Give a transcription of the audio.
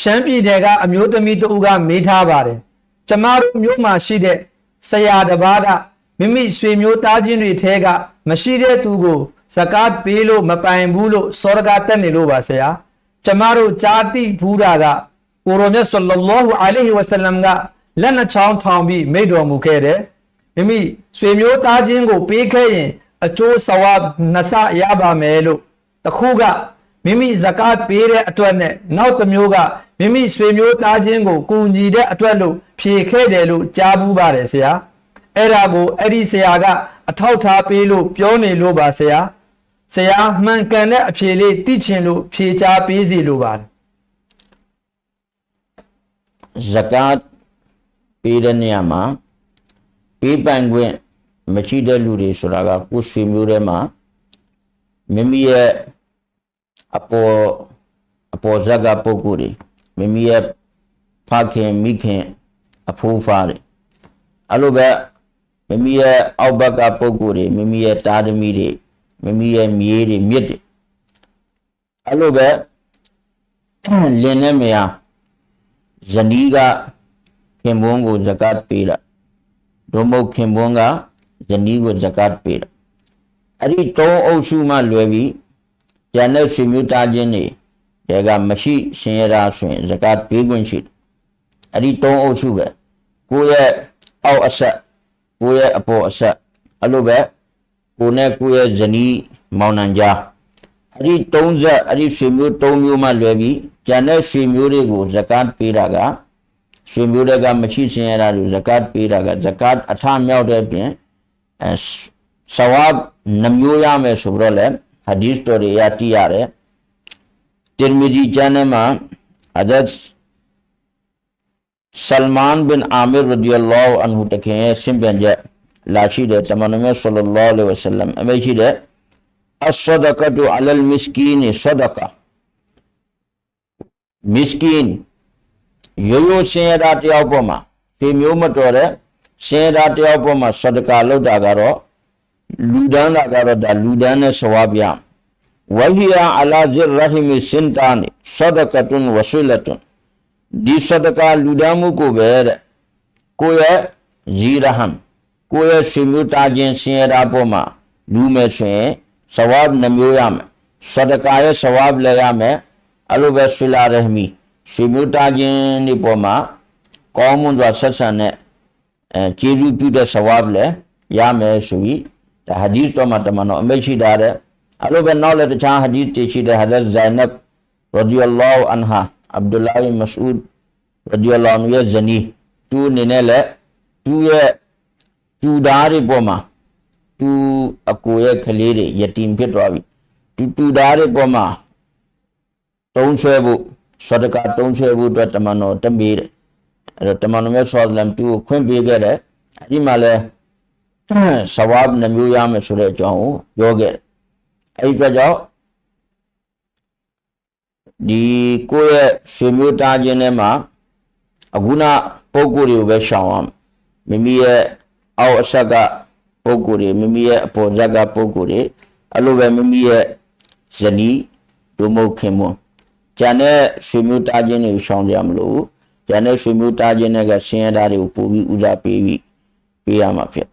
ရှမ်းပြည်နယ်ကအမျိုးသမီးတဦးကမေးထားပါတယ်ကျမတို့မျိုးမှာရှိတဲ့ဆရာတစ်ပါးကမိမိဆွေမျိုးသားချင်းတွေထဲကမရှိတဲ့သူကိုဇကာတ်ပေးလို့မပိုင်ဘူးလို့စောရကတက်နေလို့ပါဆရာကျမတို့ကြားသိဘူးတာကကိုရိုမြတ်ဆလ္လာလာဟူအလိုင်ဟီဝဆလမ်ကလက်နှချောင်းထောင်ပြီးမိန့်တော်မူခဲ့တယ်မိမိဆွေမျိုးသားချင်းကိုပေးခဲ့ရင်အကျိုးဆဝပ်နှစ်ဆရပါမယ်လို့တခုကမိမိဇကာတ်ပေးတဲ့အတွက်နဲ့နောက်တစ်မျိုးက မိမိဆွေမျိုးသားချင်းကိုကူညီတဲ့အတွက်လို့ဖြေခဲ့တယ်လို့ကြားဘူးပါတယ်ဆရာအဲ့ဒါကိုအဲ့ဒီဆရာကအထောက်ထားပေးလို့ပြောနေလို့ပါဆရာဆရာမှန်ကန်တဲ့အဖြေလေးသိချင်လို့ဖြေချပေးစီလို့ပါတယ်ဇကာတ်ပေးတဲ့နေရာမှာပေးပိုင်ခွင့်မရှိတဲ့လူတွေဆိုတာကကိုယ်ဆွေမျိုးထဲမှာမိမိရဲ့အပေါ်အပေါ်ဇက်ကပုဂ္ဂိုလ်တွေ မိမိရဲ့ဖခင်မိခင်အဖိုးဖားတွေအဲ့လိုပဲမိမိရဲ့အောက်ဘက်ကပုဂ္ဂိုလ်တွေမိမိရဲ့တာသမီတွေမိမိရဲ့မြေးတွေမြစ်တွေအဲ့လိုပဲလင်းနေမရဇနီးကခင်ပွန်းကိုဇကတ်ပေးတာဒုမဟုတ်ခင်ပွန်းကဇနီးကိုဇကတ်ပေးတာအဲ့ဒီသုံးအုပ်စုမှလွယ်ပြီးကျန်တဲ့ဆွေမျိုးသားချင်းတွေ တဲကမရှိရှင်ရတာဆိုရင်ဇကတ်ပေးခွင့်ရှိတယ်အဲ့ဒီသုံးအုပ်စုပဲကိုယ့်ရဲ့အောက်အဆက်ကိုယ့်ရဲ့အပေါ်အဆက်အဲ့လိုပဲကိုယ်နဲ့ကိုယ့်ရဲ့ဇနီးမောင်နှံကြားအဲ့ဒီ30အဲ့ဒီရွှေမျိုး3မျိုးမှလွယ်ပြီးကျန်တဲ့ရွှေမျိုးတွေကိုဇကတ်ပေးတာကရွှေမျိုးတွေကမရှိစင်ရတာလို့ဇကတ်ပေးတာကဇကတ်အထမြောက်တဲ့ပြင်အဲဆဝပ်နှမျိုးရမယ်ဆိုတော့လေဟာဒီစ်တော်တွေရတိရတယ် တိရမီဒီကျမ်းထဲမှာအဒတ်ဆလမန်ဘင်အာမီရဒီယလောအန်ဟူတခင်ရဲ့ရှင်းပြန်ချက်လာရှိတဲ့တမ Wahia ala zirrahimi sintani sadakatun wasilatun. Di sadaka ludamu ko bere. Ko ye ziraham. Ko ye simuta jin sin rapo ma. Lu me sin sawab namyoya me. Sadaka ye sawab laya me. Alu be sila rahmi. Simuta jin ni po ma. ကောင်းမွန်စွာဆက်ဆံတဲ့အဲကျေးဇူးပြုတဲ့ sawab လဲရမယ်ဆိုပြီးဒါဟာဒီတော်မှာတမန်တော်အမိတ်ရှိတာတဲ့ အလိုပဲနောက်လည်းတခြားဟာဒီသ်တွေရှိတဲ့ဟာဒတ်ဇိုင်နပ်ရဒီအလ္လာဟ်အန်ဟာအဗ်ဒူလာဘ်မစအူဒ်ရဒီအလ္လာဟ်ရဲ့ဇနီးသူအနေနဲ့လည်းသူ့ရဲ့သူသားတွေပေါ်မှာသူအကိုရဲ့ကလေးတွေယတိမ်ဖြစ်သွားပြီသူတူသားတွေပေါ်မှာတုံးဆွဲဖို့ဆဒကာတုံးဆွဲဖို့အတွက်တမန်တော်တမေးတယ်အဲ့တော့တမန်တော်မြတ်ဆောလမ်သူကိုခွင့်ပေးခဲ့တယ်အဲ့ဒီမှာလဲဆဝပ်နှမျိုးရမယ်ဆိုတဲ့အကြောင်းကိုပြောခဲ့တယ် အဲ့ဒီအတွက်ကြောင့်ဒီကိုယ့်ရဲ့ဆွေမျိုးသားချင်းထဲမှာအခုနပုံကိုယ်တွေကိုပဲရှောင်အောင်မိမိရဲ့အောက်အဆက်ကပုဂ္ဂိုလ်တွေမိမိရဲ့အပေါ်ဇက်ကပုဂ္ဂိုလ်တွေအဲ့လိုပဲမိမိရဲ့ဇနီးဒုမဟုတ်ခင်မွန်းကျန်တဲ့ဆွေမျိုးတားခြင်းတွေကိုရှောင်ကြမလို့ကျန်တဲ့ဆွေမျိုးတားခြင်းတွေကဆင်းရဲတာတွေကိုပို့ပြီးဦးစားပေးပြီးပေးရမှာဖြစ်